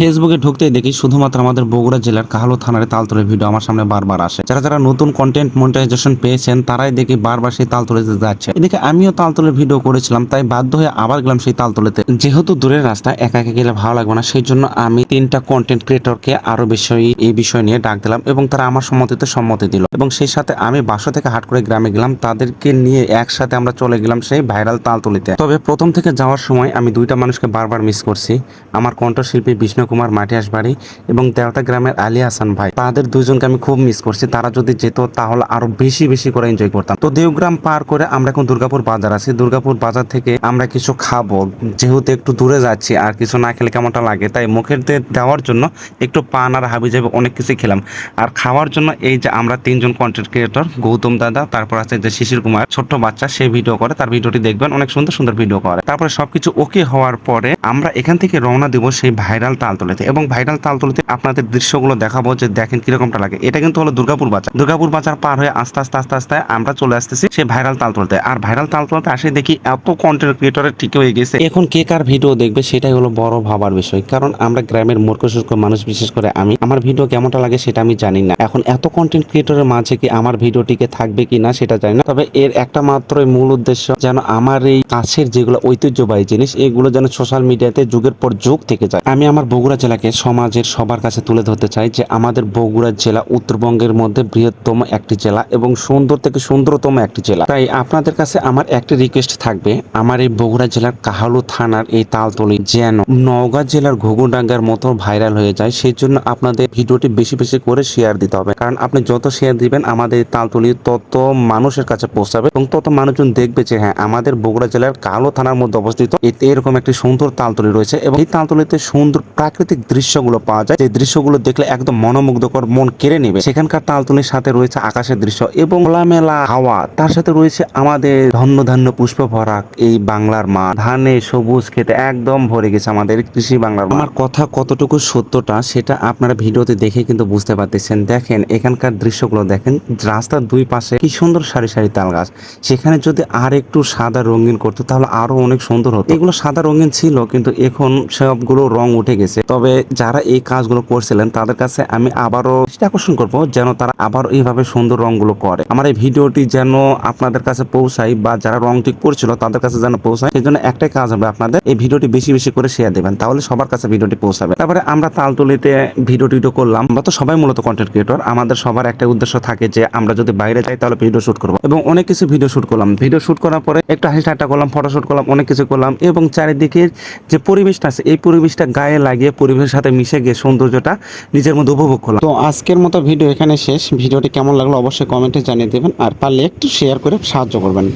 ফেসবুকে ঢুকতে দেখি শুধুমাত্র আমাদের বগুড়া জেলার কাহালু থানার তালতলের ভিডিও আমার সামনে বারবার আসে। যারা যারা নতুন কন্টেন্ট মনিটাইজেশন পেয়েছেন, তারাই দেখি বারবার সেই তালতলেতে যাচ্ছে। এদিকে আমিও তালতলের ভিডিও করেছিলাম, তাই বাধ্য হয়ে আবার গেলাম সেই তালতলেতে। যেহেতু দূরের রাস্তা, একা একা গেলে ভালো লাগবে না, সেই জন্য আমি তিনটা কন্টেন্ট ক্রিয়েটরকে আরও বেশি এই বিষয় নিয়ে ডাক দিলাম এবং তারা আমার সম্মতিতে সম্মতি দিল। এবং সেই সাথে আমি বাসা থেকে হাট করে গ্রামে গেলাম, তাদেরকে নিয়ে একসাথে আমরা চলে গেলাম সেই ভাইরাল তালতলিতে। তবে প্রথম থেকে যাওয়ার সময় আমি দুইটা মানুষকে বারবার মিস করছি। আমার কণ্ঠশিল্পী বিষ্ণু কুমার মাটিয়াস বাড়ি এবং দেওতা গ্রামের আলী হাসান ভাই। তাদের দুজনকে আমি খুব মিস করছি। তারা যদি যেত তাহলে আরও বেশি বেশি করে এনজয় করতাম। তো দেওগ্রাম পার করে আমরা এখন দুর্গাপুর বাজার আছি। দুর্গাপুর বাজার থেকে আমরা কিছু খাব। যেহেতু একটু দূরে যাচ্ছি, আর কিছু না খেলে কেমনটা লাগে? তাই মুখের দেওয়ার জন্য একটু পান আর হাবি যাবে অনেক কিছু খেলাম। আর খাওয়ার জন্য এই যে আমরা তিনজন কন্টেন্ট ক্রিয়েটর গৌতম দাদা, তারপর আছে যে শিশির কুমার, ছোট্ট বাচ্চা, সে ভিডিও করে। তার ভিডিওটি দেখবেন, অনেক সুন্দর সুন্দর ভিডিও করে। তারপরে সবকিছু ওকে হওয়ার পরে আমরা এখান থেকে রওনা দিব সেই ভাইরাল তালতলিতে। এবং ভাইরাল তালতলিতে আপনাদের দৃশ্যগুলো দেখাবো যে দেখেন কিরকমটা লাগে। এটা কিন্তু হলো দুর্গাপুর বাজার। দুর্গাপুর বাজার পার হয়ে আস্তে আস্তে আস্তে আস্তে আমরা চলে আসতেছি সেই ভাইরাল তালতলিতে। আর ভাইরাল তালতলিতে আসে দেখি এত কন্টেন্ট ক্রিয়েটরের ঠিক হয়ে গেছে। এখন কে কার ভিডিও দেখবে সেটাই হলো বড় ভাবার বিষয়। কারণ আমরা গ্রামের মূর্খ সূর্খ মানুষ, বিশেষ করে আমি, আমার ভিডিও কেমনটা লাগে সেটা আমি জানি না। এখন এত কন্টেন্ট ক্রিয়েটরের মাঝে কি আমার ভিডিওটিকে থাকবে কি না সেটা জানি না। তবে এর একটা মাত্রই মূল উদ্দেশ্য যেন আমার এই কাছের যেগুলো ঐতিহ্যবাহী জিনিস, এগুলো যেন সোশ্যাল মিডিয়াতে যুগের পর যুগ থেকে যায়। আমি আমার বগুড়া জেলাকে সমাজের সবার কাছে তুলে ধরতে চাই যে আমাদের বগুড়া জেলা উত্তরবঙ্গের মধ্যে বৃহত্তম একটি জেলা এবং সুন্দর থেকে সুন্দরতম একটি জেলা। তাই আপনাদের কাছে আমার একটি রিকোয়েস্ট থাকবে, আমার এই বগুড়া জেলার কাহালু থানার এই তালতলি যেন নওগাঁ জেলার ঘুঘুডাঙ্গার মতো ভাইরাল হয়ে যায়, সেই জন্য আপনাদের ভিডিওটি বেশি বেশি করে শেয়ার দিতে হবে। কারণ আপনি যত শেয়ার দিবেন, আমাদের তালতলি তত মানুষের কাছে পৌঁছাবে এবং তত মানুষজন দেখবে যে হ্যাঁ আমাদের বগুড়া জেলার কালো থানার মধ্যে অবস্থিত। এতে এরকম একটি সুন্দর তালতলি রয়েছে এবং এই তালতলিতে সুন্দর প্রাকৃতিক দৃশ্যগুলো পাওয়া যায়। যে দৃশ্যগুলো দেখলে একদম মনোমুগ্ধকর মন কেড়ে নেবে। সেখানকার তালতলির সাথে রয়েছে আকাশের দৃশ্য এবং খোলামেলা হাওয়া। তার সাথে রয়েছে আমাদের ধন্য ধন্য পুষ্প ভরা এই বাংলার মা। ধানে সবুজ খেতে একদম ভরে গেছে আমাদের কৃষি বাংলার। আমার কথা কতটুকু সত্যটা সেটা আপনারা ভিডিওতে দেখে কিন্তু বুঝতে পারতেছেন। দেখেন, এখানকার দৃশ্যগুলো দেখেন। রাস্তার দুই পাশে কি সুন্দর সারি সারি তাল গাছ সেখানে যদি আর একটু সাদা রঙিন করতো তাহলে আরও অনেক সুন্দর হতো। এগুলো সাদা রঙিন ছিল, কিন্তু এখন সবগুলো রং উঠে গেছে। তবে যারা এই কাজগুলো করছিলেন, তাদের কাছে আমি আবারও আকর্ষণ করব যেন তারা আবার এইভাবে সুন্দর রংগুলো করে। আমার এই ভিডিওটি যেন আপনাদের কাছে পৌঁছায় বা যারা রং ঠিক করছিল, তাদের কাছে যেন পৌঁছায় সেই জন্য একটাই কাজ হবে আপনাদের এই ভিডিওটি বেশি বেশি করে শেয়ার দেবেন। তাহলে সবার কাছে ভিডিওটি পৌঁছাবে। তারপরে আমরা তালতলিতে ভিডিও টিডিও করলাম, আমরা তো সবাই মূলত কন্টেন্ট ক্রিয়েটর আমাদের সবার একটা উদ্দেশ্য থাকে যে আমরা যদি বাইরে যাই, তাহলে ভিডিও শুট করব। এবং অনেক কিছু ভিডিও শুট করলাম। ভিডিও শুট করার পরে একটু হাসি ঠাট্টা করলাম ফটো শুট করলাম, অনেক কিছু করলাম এবং চারিদিকে যে পরিবেশটা আছে, এই পরিবেশটা গায়ে লাগিয়ে পরিবেশের সাথে মিশে গিয়ে সৌন্দর্যটা নিজের মধ্যে উপভোগ করলাম। তো আজকের মতো ভিডিও এখানে শেষ। ভিডিওটি কেমন লাগল অবশ্যই কমেন্টে জানিয়ে দেবেন। আর পারলে একটু শেয়ার করে সাহায্য করবেন।